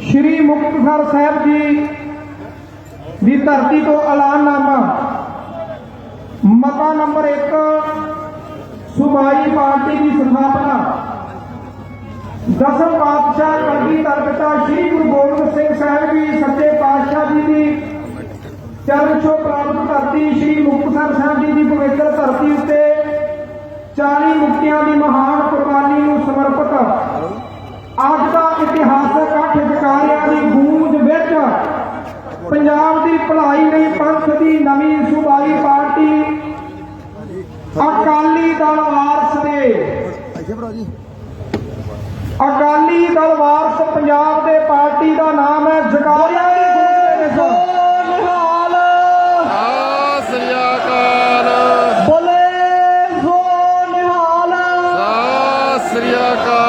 ਸ਼੍ਰੀ ਮੁਕਤਸਰ ਸਾਹਿਬ ਜੀ ਦੀ ਧਰਤੀ ਤੋਂ ਐਲਾਨਨਾਮਾ। ਮਤਾ ਨੰਬਰ 1 ਸੁਬਾਈ ਪਾਰਟੀ ਦੀ ਸਥਾਪਨਾ। ਦਸਮ ਪਾਤਸ਼ਾਹ ਕਲਗੀ ਤਰਕਤਾ ਸ਼੍ਰੀ ਗੁਰੂ ਗੋਬਿੰਦ ਸਿੰਘ ਸਾਹਿਬ ਜੀ ਸੱਚੇ ਪਾਤਸ਼ਾਹ ਜੀ ਦੀ ਚਰਨ ਛੋਹ ਪ੍ਰਾਪਤ ਧਰਤੀ ਸ਼੍ਰੀ ਮੁਕਤਸਰ ਸਾਹਿਬ ਜੀ ਦੀ ਪਵਿੱਤਰ ਧਰਤੀ ਉੱਤੇ 40 ਮੁਕਤਿਆਂ ਦੀ ਮਹਾਨ ਕੁਰਬਾਨੀ ਨੂੰ ਸਮਰਪਿਤ ਅੱਜ ਦਾ ਇਤਿਹਾਸਕ ਇਕੱਠ ਜਕਾਰਿਆਂ ਦੀ ਗੂੰਜ ਵਿੱਚ ਪੰਜਾਬ ਦੀ ਭਲਾਈ ਲਈ ਪੰਥ ਦੀ ਨਵੀਂ ਸੂਬਾਈ ਪਾਰਟੀ ਅਕਾਲੀ ਦਲ ਵਾਰਸ ਦੇ ਅਕਾਲੀ ਦਲ ਵਾਰਸ ਪੰਜਾਬ ਦੇ ਪਾਰਟੀ ਦਾ ਨਾਮ ਹੈ ਜਕਾਰਿਆਂ ਦੀ ਗੂੰਜ ਦੇ ਵਿੱਚ ਸ੍ਰੀ ਅਕਾਲ।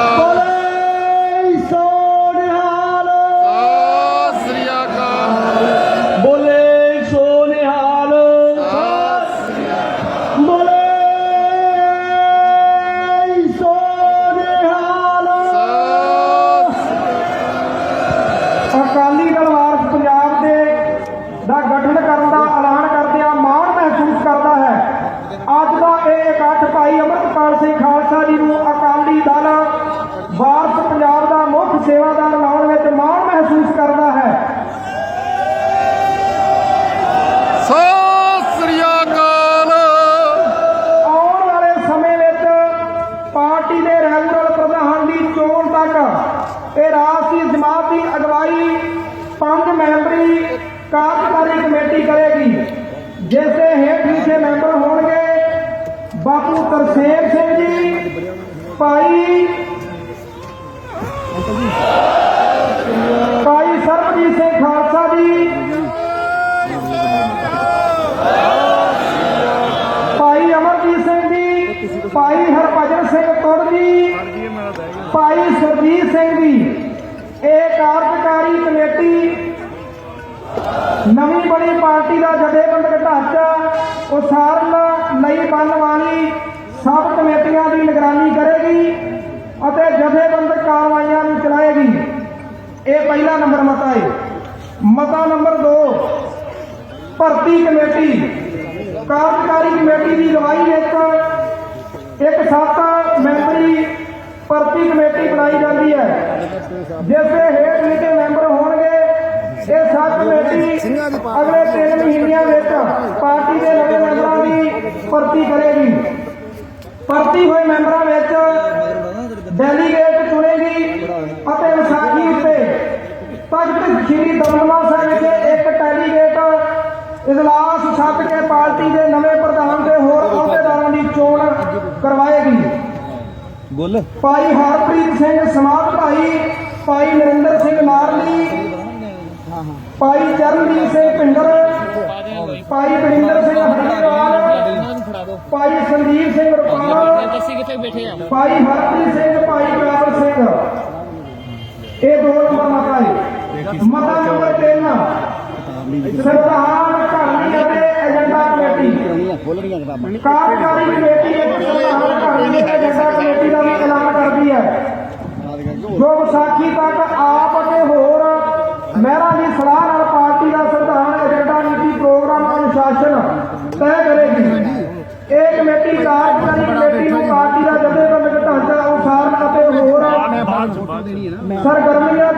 ਇਹ ਰਾਸ਼ਟਰੀ ਜਮਾਤ ਦੀ ਅਗਵਾਈ ਪੰਜ ਮੈਂਬਰੀ ਕਾਰਜਕਾਰੀ ਕਮੇਟੀ ਕਰੇਗੀ, ਜਿਸ ਦੇ ਹੇਠ ਲਿਖੇ ਮੈਂਬਰ ਹੋਣਗੇ। ਬਾਪੂ ਤਰਸੇਮ ਸਿੰਘ ਜੀ, ਭਾਈ ਭਾਈ ਸਰਬਜੀਤ ਸਿੰਘ ਖਾਲਸਾ ਜੀ, ਭਾਈ ਅਮਰਜੀਤ ਸਿੰਘ ਜੀ, ਭਾਈ ਹਰਭਜਨ ਸਿੰਘ ਤੁਰ ਜੀ, ਭਾਈ ਸਰਜੀਤ ਕਮੇਟੀ। ਨਵੀਂ ਬਣੀ ਪਾਰਟੀ ਦਾ ਜਥੇਬੰਦਕ ਢਾਂਚਾ ਉਸਾਰਨ ਲਈ ਬਣਨ ਵਾਲੀ ਸਭ ਕਮੇਟੀਆਂ ਦੀ ਨਿਗਰਾਨੀ ਕਰੇਗੀ ਅਤੇ ਜਥੇਬੰਦਕ ਕਾਰਵਾਈਆਂ ਨੂੰ ਚਲਾਏਗੀ। ਇਹ ਪਹਿਲਾ ਨੰਬਰ ਮਤਾ ਹੈ। ਮਤਾ ਨੰਬਰ 2 ਭਰਤੀ ਕਮੇਟੀ। ਕਾਰਜਕਾਰੀ ਕਮੇਟੀ ਦੀ ਅਗਵਾਈ ਵਿੱਚ ਇੱਕ ਸੱਤ ਮੈਂਬਰੀ ਭਰਤੀ ਕਮੇਟੀ ਬਣਾਈ ਜਾਂਦੀ ਹੈ, ਜਿਸ ਦੇ ਹੇਠ ਲਿਖੇ ਕਮੇਟੀ ਅਗਲੇ 3 ਮਹੀਨਿਆਂ ਵਿੱਚ ਪਾਰਟੀ ਦੇ ਨਵੇਂ ਮੈਂਬਰਾਂ ਦੀ ਭਰਤੀ ਕਰੇਗੀ। ਭਰਤੀ ਹੋਏ ਮੈਂਬਰਾਂ ਵਿੱਚ ਡੈਲੀਗੇਟ ਚੁਣੇਗੀ ਅਤੇ ਵਿਸਾਖੀ ਉੱਤੇ ਤਖਤ ਸ੍ਰੀ ਦਮਦਮਾ ਸਾਹਿਬ ਵਿਖੇ ਇੱਕ ਡੈਲੀਗੇਟ ਇਜਲਾਸ ਸੱਦ ਕੇ ਪਾਰਟੀ ਦੇ ਨਵੇਂ ਪ੍ਰਧਾਨ ਤੇ ਹੋਰ ਅਹੁਦੇਦਾਰਾਂ ਦੀ ਚੋਣ ਕਰਵਾਏਗੀ। ਬੋਲ। ਭਾਈ ਹਰਪ੍ਰੀਤ ਸਿੰਘ ਸਮਾਧ ਭਾਈ ਭਾਈ ਨਰਿੰਦਰ ਸਿੰਘ ਨਾਰਲੀ ਭਾਈ ਚਰਨਜੀਤ ਸਿੰਘ ਪਿੰਡਰ, ਭਾਈ ਬਰਿੰਦਰ ਸਿੰਘ ਹਰੀਵਾਲ ਭਾਈ ਸੰਦੀਪ ਸਿੰਘ ਰੁਪਾਲ ਅਸੀਂ ਕਿੱਥੇ ਬੈਠੇ ਆ ਭਾਈ ਹਰਪ੍ਰੀਤ ਸਿੰਘ, ਭਾਈ ਕਾਬਲ ਸਿੰਘ। ਇਹ ਦੋ ਨੰਬਰ ਮਤਾ ਹੈ ਮਤਾ ਨੰਬਰ 3 ਸਰਦਾਰ ਘਾਣੀ ਅਤੇ ਏਜੰਡਾ ਕਮੇਟੀ। ਖੋਲ ਰਹੀਆਂ ਕਿਤਾਬਾਂ ਕਾਰਜਕਾਰੀ ਕਮੇਟੀ ਇੱਕ ਸਰਦਾਰ ਘਾਣੀ ਅਤੇ ਏਜੰਡਾ ਕਮੇਟੀ ਦਾ ਵੀ ਐਲਾਨ ਕਰਦੀ ਹੈ। ਜੋ ਵਿਸਾਖੀ ਤੱਕ ਆਪ ਕਮੇਟੀ ਕਾਰਜਕਾਰੀ ਕਮੇਟੀ ਨੂੰ ਪਾਰਟੀ ਦਾ ਜਥੇਬੰਦਕ ਢਾਂਚਾ ਉਸਾਰਨ ਅਤੇ ਹੋਰ ਸਰਗਰਮੀਆਂ